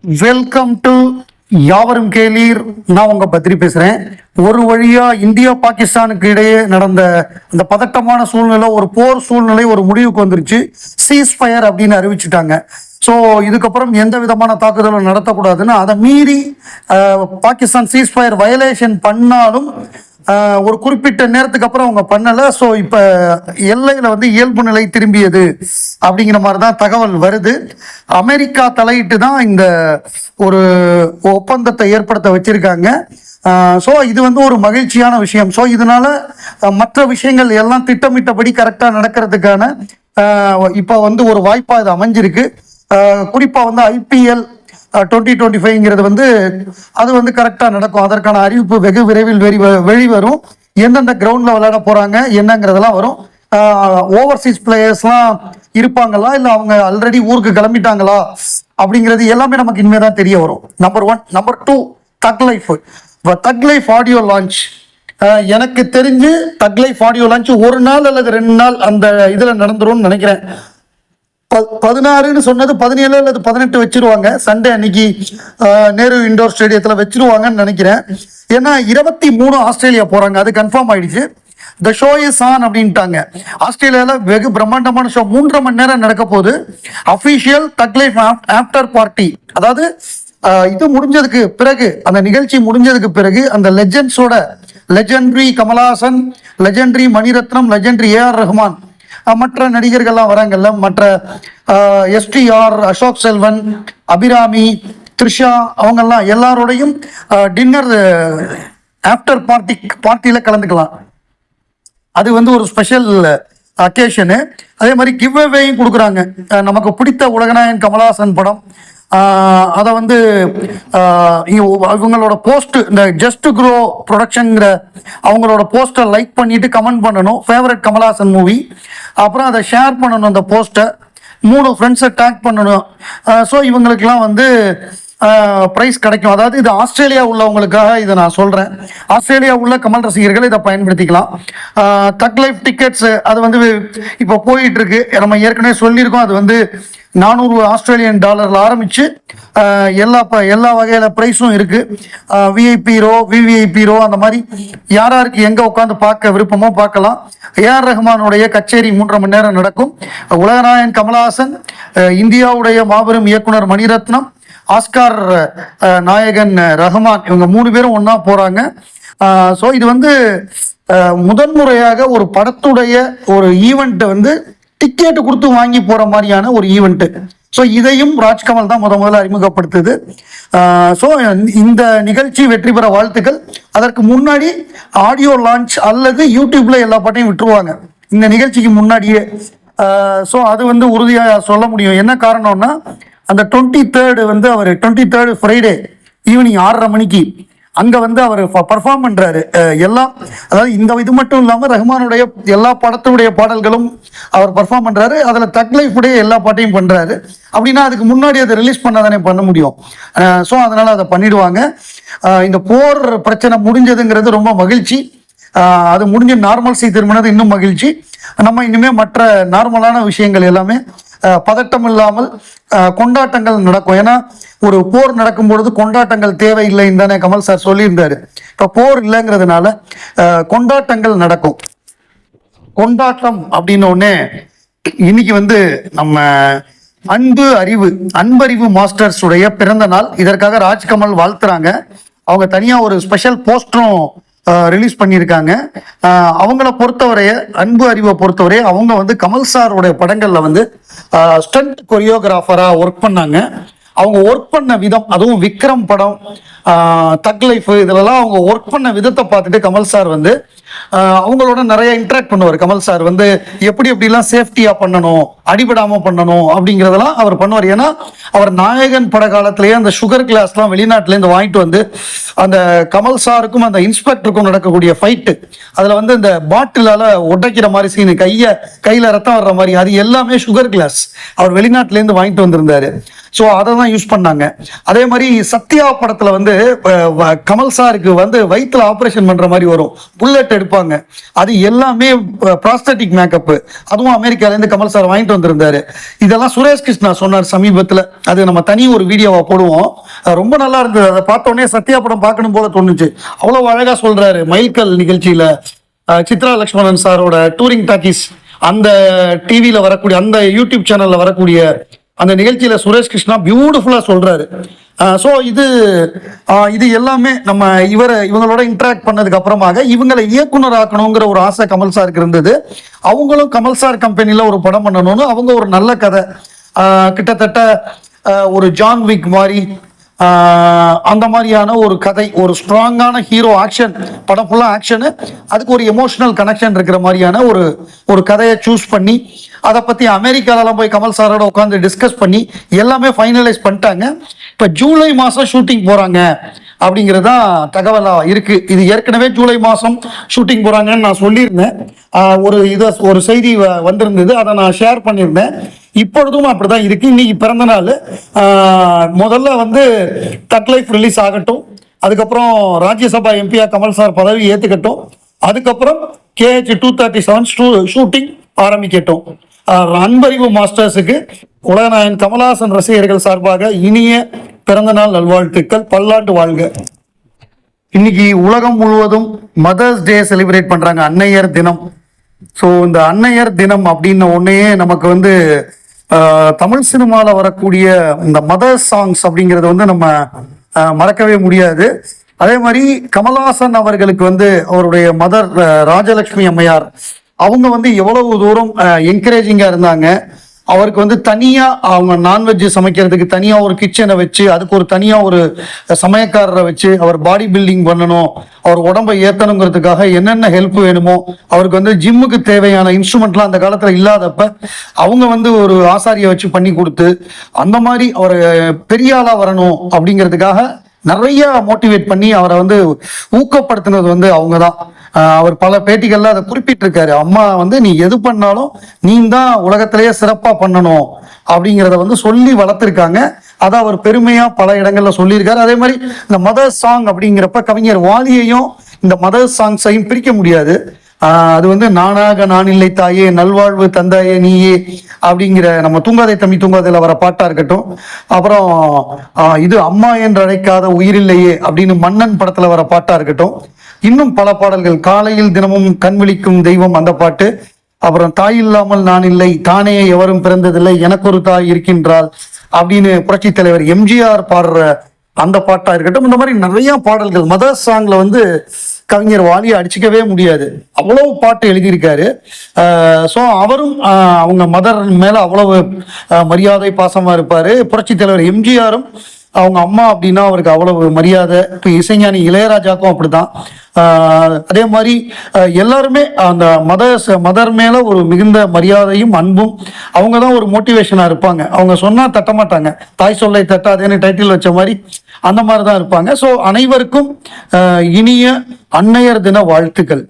Welcome to யாவரும் கேளீர். நான் உங்க பத்ரி பேசுறேன். ஒரு வழியா இந்தியா பாகிஸ்தானுக்கு இடையே நடந்த அந்த பதட்டமான சூழ்நிலை ஒரு போர் சூழ்நிலை ஒரு முடிவுக்கு வந்துருச்சு. சீஸ் ஃபயர் அப்படின்னு அறிவிச்சுட்டாங்க. ஸோ இதுக்கப்புறம் எந்த விதமான தாக்குதலும் நடத்தக்கூடாதுன்னு அதை மீறி பாகிஸ்தான் சீஸ்ஃபயர் வயலேஷன் பண்ணாலும் ஒரு குறிப்பிட்ட நேரத்துக்கு அப்புறம் அவங்க பண்ணலை. ஸோ இப்போ எல்லையில் வந்து இயல்பு நிலை திரும்பியது அப்படிங்கிற மாதிரி தான் தகவல் வருது. அமெரிக்கா தலையிட்டு தான் இந்த ஒரு ஒப்பந்தத்தை ஏற்படுத்த வச்சிருக்காங்க. ஸோ இது வந்து ஒரு மகிழ்ச்சியான விஷயம். ஸோ இதனால மற்ற விஷயங்கள் எல்லாம் திட்டமிட்டபடி கரெக்டாக நடக்கிறதுக்கான இப்போ வந்து ஒரு வாய்ப்பாக இது அமைஞ்சிருக்கு. குறிப்பாக வந்து ஐபிஎல் டுவெண்ட்டி டுவெண்ட்டி ஃபைவ்ங்கிறது வந்து அது வந்து கரெக்டாக நடக்கும். அதற்கான அறிவிப்பு வெகு விரைவில் வெளி வெளிவரும். எந்தெந்த கிரவுண்டில் விளையாட போகிறாங்க என்னங்கிறதெல்லாம் வரும். ஓவர்சீஸ் பிளேயர்ஸ்லாம் இருப்பாங்களா? இல்லை அவங்க ஆல்ரெடி ஊருக்கு கிளம்பிட்டாங்களா? அப்படிங்கிறது எல்லாமே நமக்கு இனிமேல் தான் தெரிய வரும். Number one number two thug life thug life audio launch எனக்கு தெரிஞ்சு தக் லைஃப் ஆடியோ லான்ச் ஒரு நாள் அல்லது ரெண்டு நாள் அந்த இதில் நடந்துரும்னு நினைக்கிறேன். பதினாறுன்னு சொன்னது பதினேழு அல்லது பதினெட்டு வச்சிருவாங்க. சண்டே அன்னைக்கு நேரு இண்டோர் ஸ்டேடியத்தில் வச்சிருவாங்கன்னு நினைக்கிறேன். ஏன்னா இருபத்தி மூணு ஆஸ்திரேலியா போறாங்க. அது கன்ஃபார்ம் ஆயிடுச்சு. த ஷோ இஸ் ஆன் அப்படின்ட்டாங்க. ஆஸ்திரேலியாவில் வெகு பிரம்மாண்டமான ஷோ மூன்றரை மணி நேரம் நடக்க போகுது. Official thug life after party அதாவது இது முடிஞ்சதுக்கு பிறகு அந்த நிகழ்ச்சி முடிஞ்சதுக்கு பிறகு அந்த லெஜெண்ட்ஸோட legendary Kamal Haasan legendary Mani Ratnam legendary R Rahman மற்ற நடிகர்கள்லாம் வராங்கல்ல மற்ற எஸ்டிஆர் அசோக் செல்வன் அபிராமி த்ரிஷா அவங்கெல்லாம் எல்லாரோடையும் டின்னர் ஆஃப்டர் பார்ட்டி பார்ட்டியில் கலந்துக்கலாம். அது வந்து ஒரு ஸ்பெஷல் அக்கேஷனு அதே மாதிரி கிவ் அவேயும் கொடுக்குறாங்க நமக்கு பிடித்த உலகநாயகன் கமலஹாசன் படம். அதை வந்து அவங்களோட இவங்களோட போஸ்ட் இந்த ஜஸ்ட் க்ரோ ப்ரொடக்ஷனுங்கிற அவங்களோட போஸ்ட்டை லைக் பண்ணிட்டு கமெண்ட் பண்ணணும். ஃபேவரட் கமலாசன் மூவி அப்புறம் அதை ஷேர் பண்ணணும் அந்த போஸ்ட்டை. மூணு ஃப்ரெண்ட்ஸை டேக் பண்ணணும். ஸோ இவங்களுக்கெல்லாம் வந்து ப்ரைஸ் கிடைக்கும். அதாவது இது ஆஸ்திரேலியா உள்ளவங்களுக்காக இதை நான் சொல்கிறேன் ஆஸ்திரேலியா உள்ள கமல் ரசிகர்கள் இதை பயன்படுத்திக்கலாம். தக் லைஃப் டிக்கெட்ஸ் அது வந்து இப்போ போயிட்டு இருக்கு. நம்ம ஏற்கனவே சொல்லியிருக்கோம். அது வந்து நானூறு ஆஸ்திரேலியன் டாலரில் ஆரம்பித்து எல்லா ப எல்லா வகையில் ப்ரைஸும் இருக்குது விஐபி ரோ விவிஐபி ரோ அந்த மாதிரி யார் யாருக்கு எங்கே உட்காந்து பார்க்க விருப்பமோ பார்க்கலாம். ஏஆர் ரஹ்மானுடைய கச்சேரி மூன்றரை மணி நேரம் நடக்கும். உலகநாயன் கமலஹாசன் இந்தியாவுடைய மாபெரும் இயக்குனர் மணிரத்னம் ஆஸ்கார் நாயகன் ரஹ்மான் இவங்க மூணு பேரும் ஒன்றா போகிறாங்க ஸோ இது வந்து முதன்முறையாக ஒரு படத்துடைய ஒரு ஈவெண்ட்டை வந்து டிக்கெட் கொடுத்து வாங்கி போகிற மாதிரியான ஒரு ஈவெண்ட்டு ஸோ இதையும் ராஜ்கமல் தான் முத முதல்ல அறிமுகப்படுத்துது. ஸோ இந்த நிகழ்ச்சி வெற்றி பெற வாழ்த்துக்கள். அதற்கு முன்னாடி ஆடியோ லான்ச் அல்லது யூடியூப்ல எல்லா பாட்டையும் விட்டுருவாங்க. இந்த நிகழ்ச்சிக்கு முன்னாடியே. ஸோ அது வந்து உறுதியாக சொல்ல முடியும். என்ன காரணம்னா அந்த டுவெண்ட்டி தேர்டு வந்து அவர் டுவெண்ட்டி தேர்டு ஃப்ரைடே ஈவினிங் ஆறரை மணிக்கு அங்கே வந்து அவர் பர்ஃபார்ம் பண்ணுறாரு எல்லாம் அதாவது இந்த இது மட்டும் இல்லாமல் ரஹ்மானுடைய எல்லா படத்துடைய பாடல்களும் அவர் பர்ஃபார்ம் பண்ணுறாரு அதில் தக் லைஃப் உடைய எல்லா பாட்டையும் பண்ணுறாரு அப்படின்னா அதுக்கு முன்னாடி அதை ரிலீஸ் பண்ணாதானே பண்ண முடியும். ஸோ அதனால் அதை பண்ணிடுவாங்க. இந்த போர் பிரச்சனை முடிஞ்சதுங்கிறது ரொம்ப மகிழ்ச்சி. அது முடிஞ்சு நார்மல்சி திரும்பினது இன்னும் மகிழ்ச்சி. நம்ம இன்னுமே மற்ற நார்மலான விஷயங்கள் எல்லாமே பதட்டம் இல்லாமல் ஆஹ் கொண்டாட்டங்கள் நடக்கும். ஏன்னா ஒரு போர் நடக்கும் பொழுது கொண்டாட்டங்கள் தேவையில்லைன்னு தானே கமல் சார் சொல்லியிருந்தாரு. இப்போ போர் இல்லைங்கிறதுனால ஆஹ் கொண்டாட்டங்கள் நடக்கும். கொண்டாட்டம் அப்படின்னு ஒண்ணே இன்னைக்கு வந்து நம்ம அன்பு அறிவு அன்பறிவு மாஸ்டர்ஸ் உடைய பிறந்த நாள். இதற்காக ராஜ்கமல் வாழ்த்துறாங்க. அவங்க தனியா ஒரு ஸ்பெஷல் போஸ்டரும் ரிலீஸ் பண்ணியிருக்காங்க. அவங்கள பொறுத்தவரைய அன்பு அறிவை பொறுத்தவரைய அவங்க வந்து கமல் சாருடைய படங்களில் வந்து ஸ்டண்ட் கொரியோகிராஃபராக ஒர்க் பண்ணாங்க. அவங்க ஒர்க் பண்ண விதம் அதுவும் விக்ரம் படம் தக் லைஃப் இதுலலாம் அவங்க ஒர்க் பண்ண விதத்தை பார்த்துட்டு கமல் சார் வந்து அவங்களோட நிறைய இன்ட்ராக்ட் பண்ணுவார். கமல் சார் வந்து எப்படி எப்படிலாம் சேஃப்டியாக பண்ணணும் அடிபடாமல் பண்ணணும் அப்படிங்கிறதெல்லாம் அவர் பண்ணுவார். ஏன்னா அவர் நாயகன் பட காலத்திலேயே அந்த சுகர் கிளாஸ்லாம் வெளிநாட்டிலேருந்து வாங்கிட்டு வந்து அந்த கமல் சாருக்கும் அந்த இன்ஸ்பெக்டருக்கும் நடக்கக்கூடிய ஃபைட்டு அதில் வந்து இந்த பாட்டிலால் உடைக்கிற மாதிரி சீனு கையை கையில் ரத்தம் வர்ற மாதிரி அது எல்லாமே சுகர் கிளாஸ் அவர் வெளிநாட்டிலேருந்து வாங்கிட்டு வந்திருந்தாரு. ஸோ அதை தான் யூஸ் பண்ணாங்க. அதே மாதிரி சத்யா படத்தில் வந்து வ- கமல் சாருக்கு வந்து வயிற்றுல ஆப்ரேஷன் பண்ணுற மாதிரி வரும். புல்லட் எடுப்பாங்க. அது எல்லாமே ப்ராஸ்தட்டிக் மேக்கப் அதுவும் அமெரிக்காலேருந்து கமல் சார் வாங்கிட்டு வந்திருந்தாரு. இதெல்லாம் சுரேஷ் கிருஷ்ணா சொன்னார் சமீபத்தில். அது நம்ம தனி ஒரு வீடியோவை போடுவோம். ரொம்ப நல்லா இருந்தது. அதை பார்த்தோன்னே சத்யா படம் பார்க்கணும் போல தோணுச்சு. அவ்வளோ அழகாக சொல்கிறாரு மைல்கல் நிகழ்ச்சியில். சித்ரா லக்ஷ்மணன் சாரோட டூரிங் டாக்கீஸ் அந்த டிவியில் வரக்கூடிய அந்த யூடியூப் சேனலில் வரக்கூடிய அந்த நிகழ்ச்சியில் சுரேஷ் கிருஷ்ணா பியூட்டிஃபுல்லாக சொல்கிறாரு ஸோ இது இது எல்லாமே நம்ம இவரை இவங்களோட இன்ட்ராக்ட் பண்ணதுக்கு அப்புறமாக இவங்களை இயக்குனர் ஆக்கணுங்கிற ஒரு ஆசை கமல் சாருக்கு இருந்தது. அவங்களும் கமல் சார் கம்பெனியில் ஒரு படம் பண்ணணும்னு அவங்க ஒரு நல்ல கதை. கிட்டத்தட்ட ஒரு ஜான் விக் மாதிரி அந்த மாதிரியான ஒரு கதை ஒரு ஸ்ட்ராங்கான ஹீரோ ஆக்ஷன் படம் ஃபுல்லாக ஆக்ஷனு அதுக்கு ஒரு எமோஷனல் கனெக்ஷன் இருக்கிற மாதிரியான ஒரு ஒரு கதையை சூஸ் பண்ணி அதை பற்றி அமெரிக்காலலாம் போய் கமல் சாரோட உட்காந்து டிஸ்கஸ் பண்ணி எல்லாமே ஃபைனலைஸ் பண்ணிட்டாங்க. இப்போ ஜூலை மாதம் ஷூட்டிங் போகிறாங்க அப்படிங்கிறது தான் தகவலாக இருக்குது இது ஏற்கனவே ஜூலை மாதம் ஷூட்டிங் போகிறாங்கன்னு நான் சொல்லியிருந்தேன். ஒரு இதை ஒரு செய்தி வ- வந்திருந்தது. அதை நான் ஷேர் பண்ணியிருந்தேன். இப்பொழுதும் அப்படிதான் இருக்குது இன்னைக்கு பிறந்த நாள். முதல்ல வந்து தக் லைஃப் ரிலீஸ் ஆகட்டும். அதுக்கப்புறம் ராஜ்யசபா எம்பியா கமல் சார் பதவி ஏற்றுக்கட்டும் அதுக்கப்புறம் KH two thirty seven shooting ஆரம்பிக்கட்டும். Anbariv மாஸ்டர்ஸுக்கு உலகநாயகன் கமலஹாசன் ரசிகர்கள் சார்பாக இனிய பிறந்தநாள் நல்வாழ்த்துக்கள். பல்லாண்டு வாழ்க. இன்னைக்கு உலகம் முழுவதும் மதர்ஸ் டே செலிப்ரேட் பண்றாங்க. அன்னையர் தினம். ஸோ இந்த அன்னையர் தினம் அப்படின்ன உடனேயே நமக்கு வந்து தமிழ் சினிமாவில் வரக்கூடிய இந்த மதர் சாங்ஸ் அப்படிங்கிறது வந்து நம்ம மறக்கவே முடியாது. அதே மாதிரி கமல்ஹாசன் அவர்களுக்கு வந்து அவருடைய மதர் ராஜலட்சுமி அம்மையார் அவங்க வந்து எவ்வளவு தூரம் என்கரேஜிங்காக இருந்தாங்க. அவருக்கு வந்து தனியா அவங்க நான்வெஜ் சமைக்கிறதுக்கு தனியா ஒரு கிச்சனை வச்சு அதுக்கு ஒரு தனியா ஒரு சமயக்காரரை வச்சு அவர் பாடி பில்டிங் பண்ணணும். அவர் உடம்பை ஏத்தணுங்கிறதுக்காக என்னென்ன ஹெல்ப் வேணுமோ அவருக்கு வந்து ஜிம்முக்கு தேவையான இன்ஸ்ட்ருமெண்ட்லாம் அந்த காலத்துல இல்லாதப்ப அவங்க வந்து ஒரு ஆசாரியை வச்சு பண்ணி கொடுத்து அந்த மாதிரி அவர் பெரிய ஆளா வரணும் அப்படிங்கிறதுக்காக நிறைய மோட்டிவேட் பண்ணி அவரை வந்து ஊக்கப்படுத்தினது வந்து அவங்க தான் அவர் பல பேட்டிகள்ல அதை குறிப்பிட்டிருக்காரு. அம்மா வந்து நீ எது பண்ணாலும் நீ தான் உலகத்திலேயே சிறப்பா பண்ணணும் அப்படிங்கிறத வந்து சொல்லி வளர்த்துருக்காங்க. அதை அவர் பெருமையா பல இடங்கள்ல சொல்லியிருக்காரு. அதே மாதிரி இந்த மதர் சாங் அப்படிங்கிறப்ப கவிஞர் வாலியையும் இந்த மதர் சாங்ஸையும் பிரிக்க முடியாது. அது வந்து நானாக நான் இல்லை தாயே நல்வாழ்வு தந்தாயே நீயே அப்படிங்கிற நம்ம தூங்காதை தம்பி தூங்காதையில் வர பாட்டா இருக்கட்டும். அப்புறம் இது அம்மா என்று அழைக்காத உயிரில்லையே அப்படின்னு மன்னன் படத்துல வர பாட்டா இருக்கட்டும். இன்னும் பல பாடல்கள். காலையில் தினமும் கண் விழிக்கும் தெய்வம் அந்த பாட்டு. அப்புறம் தாய் இல்லாமல் நான் இல்லை தானே எவரும் பிறந்ததில்லை எனக்கு ஒரு தாய் இருக்கின்றாள் அப்படின்னு புரட்சி தலைவர் எம்ஜிஆர் பாடுற அந்த பாட்டா இருக்கட்டும். இந்த மாதிரி நிறைய பாடல்கள். மதர் சாங்ல வந்து கவிஞர் வாலியை அடிச்சுக்கவே முடியாது. அவ்வளவு பாட்டு எழுதியிருக்காரு. ஸோ அவரும் அவங்க மதர் மேலே அவ்வளவு மரியாதை பாசமாக இருப்பார். புரட்சி தலைவர் எம்ஜிஆரும் அவங்க அம்மா அப்படின்னா அவருக்கு அவ்வளவு மரியாதை. இப்போ இசைஞானி இளையராஜாக்கும் அப்படிதான் அதே மாதிரி எல்லாருமே அந்த மதர் மதர் மேல ஒரு மிகுந்த மரியாதையும் அன்பும் அவங்க தான் ஒரு மோட்டிவேஷனாக இருப்பாங்க. அவங்க சொன்னால் தட்ட மாட்டாங்க தாய் சொல்லை தட்டாதேன்னு டைட்டில் வச்ச மாதிரி அந்த மாதிரி தான் இருப்பாங்க. ஸோ அனைவருக்கும் இனிய அன்னையர் தின வாழ்த்துக்கள்.